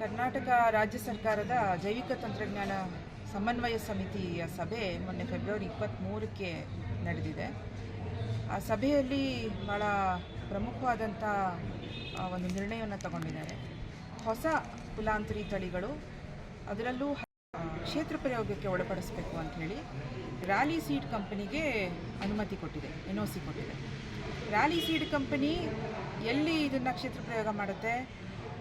ಕರ್ನಾಟಕ ರಾಜ್ಯ ಸರ್ಕಾರದ ಜೈವಿಕ ತಂತ್ರಜ್ಞಾನ ಸಮನ್ವಯ ಸಮಿತಿಯ ಸಭೆ ಮೊನ್ನೆ ಫೆಬ್ರವರಿ ಇಪ್ಪತ್ತ್ಮೂರಕ್ಕೆ ನಡೆದಿದೆ. ಆ ಸಭೆಯಲ್ಲಿ ಭಾಳ ಪ್ರಮುಖವಾದಂಥ ಒಂದು ನಿರ್ಣಯವನ್ನು ತಗೊಂಡಿದ್ದಾರೆ. ಹೊಸ ಕುಲಾಂತರಿ ತಳಿಗಳು ಅದರಲ್ಲೂ ಕ್ಷೇತ್ರ ಪ್ರಯೋಗಕ್ಕೆ ಒಳಪಡಿಸಬೇಕು ಅಂತ ಹೇಳಿ ರ್ಯಾಲಿ ಸೀಡ್ ಕಂಪನಿಗೆ ಅನುಮತಿ ಕೊಟ್ಟಿದೆ ಎನ್ ಒ ಸಿ ಕೊಟ್ಟಿದೆ. ರ್ಯಾಲಿ ಸೀಡ್ ಕಂಪನಿ ಎಲ್ಲಿ ಇದನ್ನು ಕ್ಷೇತ್ರ ಪ್ರಯೋಗ ಮಾಡುತ್ತೆ?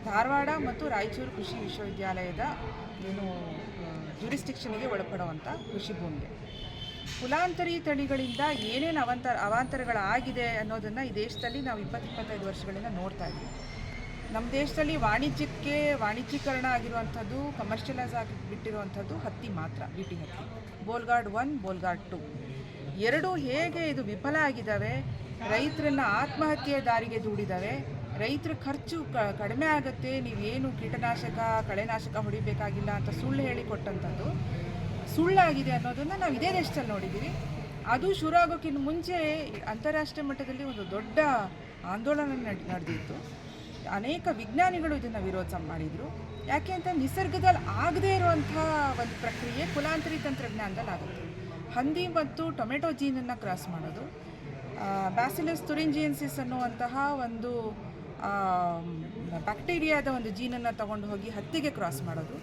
ಧಾರವಾಡ ಮತ್ತು ರಾಯಚೂರು ಕೃಷಿ ವಿಶ್ವವಿದ್ಯಾಲಯದ ಏನು ಜುರಿಸ್ಟಿಕ್ಷನ್ಗೆ ಒಳಪಡುವಂಥ ಕೃಷಿ ಭೂಮಿಗೆ. ಕುಲಾಂತರಿ ತಳಿಗಳಿಂದ ಏನೇನು ಅವಾಂತರ ಅವಾಂತರಗಳಾಗಿದೆ ಅನ್ನೋದನ್ನು ಈ ದೇಶದಲ್ಲಿ ನಾವು ಇಪ್ಪತ್ತು ಇಪ್ಪತ್ತೈದು ವರ್ಷಗಳಿಂದ ನೋಡ್ತಾ ಇದ್ದೀವಿ. ನಮ್ಮ ದೇಶದಲ್ಲಿ ವಾಣಿಜ್ಯಕ್ಕೆ ವಾಣಿಜ್ಯೀಕರಣ ಆಗಿರುವಂಥದ್ದು ಕಮರ್ಷಿಯಲೈಸ್ ಆಗಿ ಬಿಟ್ಟಿರುವಂಥದ್ದು ಹತ್ತಿ ಮಾತ್ರ, ಬಿ ಟಿ ಹತ್ತಿ. Bollgard one, Bollgard two. ಎರಡೂ ಹೇಗೆ ಇದು ವಿಫಲ ಆಗಿದ್ದಾವೆ ರೈತರನ್ನ ಆತ್ಮಹತ್ಯೆ ದಾರಿಗೆ ದೂಡಿದ್ದಾವೆ ರೈತರ ಖರ್ಚು ಕಡಿಮೆ ಆಗುತ್ತೆ ನೀವೇನು ಕೀಟನಾಶಕ, ಕಳೆನಾಶಕ ಹೊಡಿಬೇಕಾಗಿಲ್ಲ ಅಂತ ಸುಳ್ಳು ಹೇಳಿ ಕೊಟ್ಟಂಥದ್ದು. ಸುಳ್ಳಾಗಿದೆ ಅನ್ನೋದನ್ನು ನಾವು ಇದೇ ದೇಶದಲ್ಲಿ ನೋಡಿದ್ದೀವಿ ಅದು ಶುರು ಆಗೋಕ್ಕಿಂತ ಮುಂಚೆ ಅಂತಾರಾಷ್ಟ್ರೀಯ ಮಟ್ಟದಲ್ಲಿ ಒಂದು ದೊಡ್ಡ ಆಂದೋಲನ ನಡ್- ನಡೆದಿತ್ತು. ಅನೇಕ ವಿಜ್ಞಾನಿಗಳು ಇದನ್ನು ವಿರೋಧ ಮಾಡಿದರು. ಯಾಕೆ ಅಂತ ನಿಸರ್ಗದಲ್ಲಿ ಆಗದೇ ಇರುವಂಥ ಒಂದು ಪ್ರಕ್ರಿಯೆ ಕುಲಾಂತರಿ ತಂತ್ರಜ್ಞಾನದಲ್ಲಿ ಆಗುತ್ತೆ. ಹಂದಿ ಮತ್ತು ಟೊಮೆಟೊ ಜೀನನ್ನು ಕ್ರಾಸ್ ಮಾಡೋದು. ಬ್ಯಾಸಿಲಸ್ ತುರಿಂಜಿಯನ್ಸಿಸ್ ಅನ್ನುವಂತಹ ಒಂದು ಬ್ಯಾಕ್ಟೀರಿಯಾದ ಒಂದು ಜೀನನ್ನು ತಗೊಂಡು ಹೋಗಿ ಹತ್ತಿಗೆ ಕ್ರಾಸ್ ಮಾಡೋದು.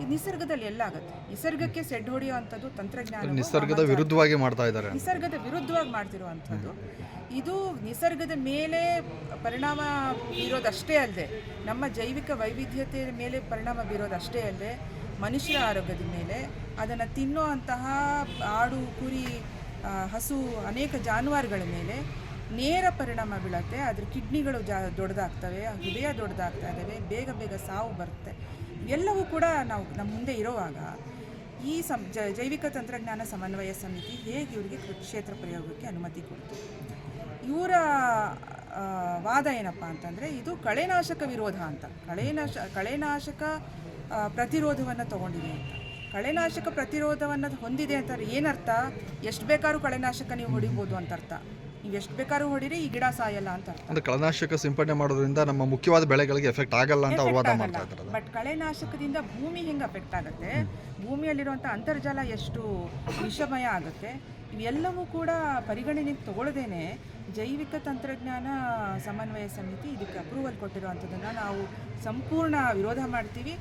ಇದು ನಿಸರ್ಗದಲ್ಲಿ ಎಲ್ಲ ಆಗುತ್ತೆ. ನಿಸರ್ಗಕ್ಕೆ ಸೆಡ್ ಹೊಡೆಯುವಂಥದ್ದು ತಂತ್ರಜ್ಞಾನ ನಿಸರ್ಗದ ವಿರುದ್ಧವಾಗಿ ಮಾಡ್ತಾ ಇದ್ದಾರೆ. ನಿಸರ್ಗದ ವಿರುದ್ಧವಾಗಿ ಮಾಡ್ತಿರುವಂಥದ್ದು. ಇದು ನಿಸರ್ಗದ ಮೇಲೆ ಪರಿಣಾಮ ಬೀರೋದಷ್ಟೇ ಅಲ್ಲದೆ ನಮ್ಮ ಜೈವಿಕ ವೈವಿಧ್ಯತೆ ಮೇಲೆ ಪರಿಣಾಮ ಬೀರೋದಷ್ಟೇ ಅಲ್ಲದೆ ಮನುಷ್ಯರ ಆರೋಗ್ಯದ ಮೇಲೆ ಅದನ್ನು ತಿನ್ನುವಂತಹ ಆಡು ಕುರಿ ಹಸು ಅನೇಕ ಜಾನುವಾರುಗಳ ಮೇಲೆ ನೇರ ಪರಿಣಾಮ ಬೀಳುತ್ತೆ ಅದ್ರ ಕಿಡ್ನಿಗಳು ಜಾ ದೊಡ್ಡದಾಗ್ತವೆ, ಹೃದಯ ದೊಡ್ಡದಾಗ್ತಾ ಇದ್ದಾವೆ ಬೇಗ ಬೇಗ ಸಾವು ಬರುತ್ತೆ. ಎಲ್ಲವೂ ಕೂಡ ನಾವು ನಮ್ಮ ಮುಂದೆ ಇರುವಾಗ ಈ ಸಂ ಜೈವಿಕ ತಂತ್ರಜ್ಞಾನ ಸಮನ್ವಯ ಸಮಿತಿ ಹೇಗೆ ಇವರಿಗೆ ಕ್ಷೇತ್ರ ಪ್ರಯೋಗಕ್ಕೆ ಅನುಮತಿ ಕೊಡ್ತು. ಇವರ ವಾದ ಏನಪ್ಪ ಅಂತಂದರೆ ಇದು ಕಳೆನಾಶಕ ವಿರೋಧ ಅಂತ. ಕಳೆನಾಶ, ಕಳೆನಾಶಕ ಪ್ರತಿರೋಧವನ್ನು ತಗೊಂಡಿದೆ ಅಂತ. ಕಳೆನಾಶಕ ಪ್ರತಿರೋಧವನ್ನು ಹೊಂದಿದೆ ಅಂತಾರೆ ಏನರ್ಥ? ಎಷ್ಟು ಬೇಕಾದ್ರೂ ಕಳೆನಾಶಕ ನೀವು ಹೊಡಿಬೋದು ಅಂತ ಅರ್ಥ ನೀವು ಎಷ್ಟು ಬೇಕಾದ್ರೂ ಹೊಡಿರಿ ಈ ಗಿಡ ಸಾಯಲ್ಲ ಅಂತ ಅರ್ಥ. ಅಂದ್ರೆ ಕಳೆನಾಶಕ ಸಿಂಪಡಣೆ ಮಾಡೋದ್ರಿಂದ ನಮ್ಮ ಮುಖ್ಯವಾದ ಬೆಳೆಗಳಿಗೆ ಎಫೆಕ್ಟ್ ಆಗಲ್ಲ ಅಂತ ಅವರು ವಾದ ಮಾಡ್ತಾ ಇದ್ದಾರೆ ಬಟ್ ಕಳೆನಾಶಕದಿಂದ ಭೂಮಿ ಹೆಂಗೆ ಅಫೆಕ್ಟ್ ಆಗುತ್ತೆ? ಭೂಮಿಯಲ್ಲಿರುವಂಥ ಅಂತರ್ಜಲ ಎಷ್ಟು ವಿಷಮಯ ಆಗುತ್ತೆ? ಇವೆಲ್ಲವೂ ಕೂಡ ಪರಿಗಣನೆಗೆ ತಗೊಳ್ಳದೇನೆ ಜೈವಿಕ ತಂತ್ರಜ್ಞಾನ ಸಮನ್ವಯ ಸಮಿತಿ ಇದಕ್ಕೆ ಅಪ್ರೂವಲ್ ಕೊಟ್ಟಿರುವಂಥದ್ದನ್ನು ನಾವು ಸಂಪೂರ್ಣ ವಿರೋಧ ಮಾಡ್ತೀವಿ.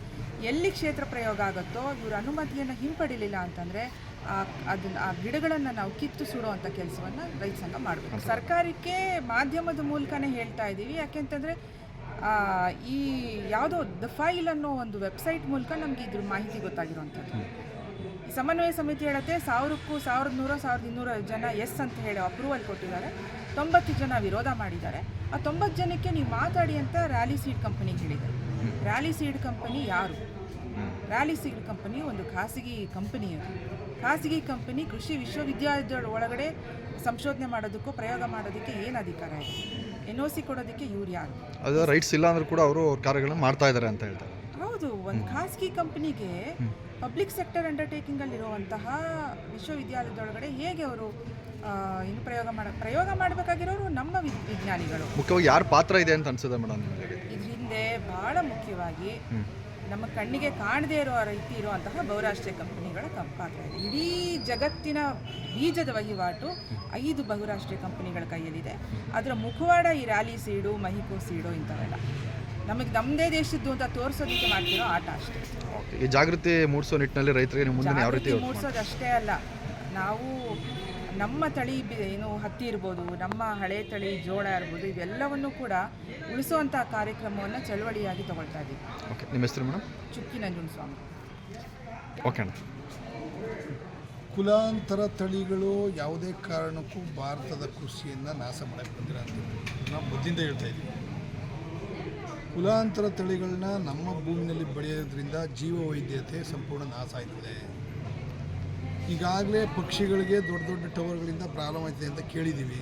ಎಲ್ಲಿ ಕ್ಷೇತ್ರ ಪ್ರಯೋಗ ಆಗುತ್ತೋ ಇವ್ರ ಅನುಮತಿಯನ್ನು ಹಿಂಪಡಿಲಿಲ್ಲ ಅಂತಂದರೆ ಅದನ್ನ ಆ ಗಿಡಗಳನ್ನು ನಾವು ಕಿತ್ತು ಸುಡುವಂಥ ಕೆಲಸವನ್ನು ರೈತ ಸಂಘ ಮಾಡಬೇಕು. ಸರ್ಕಾರಕ್ಕೆ ಮಾಧ್ಯಮದ ಮೂಲಕನೇ ಹೇಳ್ತಾ ಇದ್ದೀವಿ ಯಾಕೆಂತಂದ್ರೆ ಆ, ಈ ಯಾವುದೋ ದ ಫೈಲ್ ಅನ್ನೋ ಒಂದು ವೆಬ್ಸೈಟ್ ಮೂಲಕ ನಮಗೆ ಇದ್ರ ಮಾಹಿತಿ ಗೊತ್ತಾಗಿರುವಂಥದ್ದು. ಸಮನ್ವಯ ಸಮಿತಿ ಹೇಳುತ್ತೆ ಸಾವಿರಕ್ಕೂ ಸಾವಿರದ ನೂರ ಸಾವಿರದ ಇನ್ನೂರ ಜನ ಎಸ್ ಅಂತ ಹೇಳಿ ಅಪ್ರೂವಲ್ ಕೊಟ್ಟಿದ್ದಾರೆ. ತೊಂಬತ್ತು ಜನ ವಿರೋಧ ಮಾಡಿದ್ದಾರೆ. ಆ ತೊಂಬತ್ತು ಜನಕ್ಕೆ ನೀವು ಮಾತಾಡಿ ಅಂತ ರ್ಯಾಲಿ ಸೀಡ್ ಕಂಪನಿ ಹೇಳಿದ್ದಾರೆ. ರ್ಯಾಲಿ ಸೀಡ್ ಕಂಪನಿ ಯಾರು? ರ್ಯಾಲಿ ಸೀಡ್ ಕಂಪನಿ ಒಂದು ಖಾಸಗಿ ಕಂಪನಿ ಅದು. ಖಾಸಗಿ ಕಂಪನಿ ಕೃಷಿ ವಿಶ್ವವಿದ್ಯಾಲಯದ ಒಳಗಡೆ ಸಂಶೋಧನೆ ಮಾಡೋದಕ್ಕೂ ಪ್ರಯೋಗ ಮಾಡೋದಕ್ಕೆ ಏನು ಅಧಿಕಾರ ಇದೆ? ಎನ್ ಒ ಸಿ ಕೊಡೋದಕ್ಕೆ ಇವ್ರು ಯಾರು ಅದು ರೈಟ್ಸ್ ಇಲ್ಲ ಅಂದ್ರೂ ಕೂಡ ಅವರು ಕಾರ್ಯಗಳನ್ನು ಮಾಡ್ತಾ ಇದ್ದಾರೆ ಅಂತ ಹೇಳ್ತಾರೆ. ಹೌದು ಒಂದು ಖಾಸಗಿ ಕಂಪನಿಗೆ ಪಬ್ಲಿಕ್ ಸೆಕ್ಟರ್ ಅಂಡರ್ಟೇಕಿಂಗಲ್ಲಿರುವಂತಹ ವಿಶ್ವವಿದ್ಯಾಲಯದೊಳಗಡೆ ಹೇಗೆ ಅವರು ಇನ್ನು ಪ್ರಯೋಗ ಮಾಡ ಪ್ರಯೋಗ ಮಾಡಬೇಕಾಗಿರೋರು ನಮ್ಮ ವಿಜ್ಞಾನಿಗಳು. ಮುಖ್ಯವಾಗಿ ಯಾರ ಪಾತ್ರ ಇದೆ ಅಂತ ಅನ್ಸುತ್ತೆ ಮೇಡಮ್ ಇದ್ರ ಹಿಂದೆ ಬಹಳ ಮುಖ್ಯವಾಗಿ ನಮ್ಮ ಕಣ್ಣಿಗೆ ಕಾಣದೇ ಇರೋ ರೀತಿ ಇರುವಂತಹ ಬಹುರಾಷ್ಟ್ರೀಯ ಕಂಪನಿಗಳ ಪಾತ್ರ ಇದೆ. ಇಡೀ ಜಗತ್ತಿನ ಬೀಜದ ವಹಿವಾಟು ಐದು ಬಹುರಾಷ್ಟ್ರೀಯ ಕಂಪನಿಗಳ ಕೈಯಲ್ಲಿದೆ. ಅದರ ಮುಖವಾಡ ಈ ರ್ಯಾಲಿ ಸೀಡು ಮಹಿಕೋ ಸೀಡು ಇಂಥವೆಲ್ಲ. ನಮಗೆ ನಮ್ಮದೇ ದೇಶದ್ದು ಅಂತ ತೋರಿಸೋದಕ್ಕೆ ಮಾಡ್ತಿರೋ ಆಟ ಅಷ್ಟೇ. ಈ ಜಾಗೃತಿ ಮೂಡಿಸೋ ನಿಟ್ಟಿನಲ್ಲಿ ರೈತರಿಗೆ ಮುಂದೆ ಯಾವ ರೀತಿ ಮೂಡಿಸೋದು ಅಷ್ಟೇ ಅಲ್ಲ. ನಾವು ನಮ್ಮ ತಳಿ ಬಿ- ಏನು ಹತ್ತಿ ಇರ್ಬೋದು ನಮ್ಮ ಹಳೆ ತಳಿ ಜೋಳ ಇರ್ಬೋದು ಇವೆಲ್ಲವನ್ನು ಕೂಡ ಉಳಿಸುವಂಥ ಕಾರ್ಯಕ್ರಮವನ್ನು ಚಳವಳಿಯಾಗಿ ತಗೊಳ್ತಾ ಇದ್ದೀವಿ ಓಕೆ ನಿಮ್ಮ ಹೆಸರು ಮೇಡಮ್? ಚುಕ್ಕಿ ನಂಜುಂಡಸ್ವಾಮಿ ಓಕೆ ಕುಲಾಂತರ ತಳಿಗಳು ಯಾವುದೇ ಕಾರಣಕ್ಕೂ ಭಾರತದ ಕೃಷಿಯನ್ನು ನಾಶ ಮಾಡಕ್ಕೆ ಬಂದಿರ ಅಂತ ನಾವು ಮೊದಲಿಂದ ಹೇಳ್ತಾ ಇದ್ದೀವಿ ಕುಲಾಂತರ ತಳಿಗಳನ್ನ ನಮ್ಮ ಭೂಮಿನಲ್ಲಿ ಬೆಳೆಯೋದ್ರಿಂದ ಜೀವ ವೈದ್ಯತೆ ಸಂಪೂರ್ಣ ನಾಶ ಆಯ್ತದೆ. ಈಗಾಗಲೇ ಪಕ್ಷಿಗಳಿಗೆ ದೊಡ್ಡ ದೊಡ್ಡ ಟವರ್ಗಳಿಂದ ಪ್ರಾರಂಭ ಆಯ್ತಿದೆ ಅಂತ ಕೇಳಿದ್ದೀವಿ.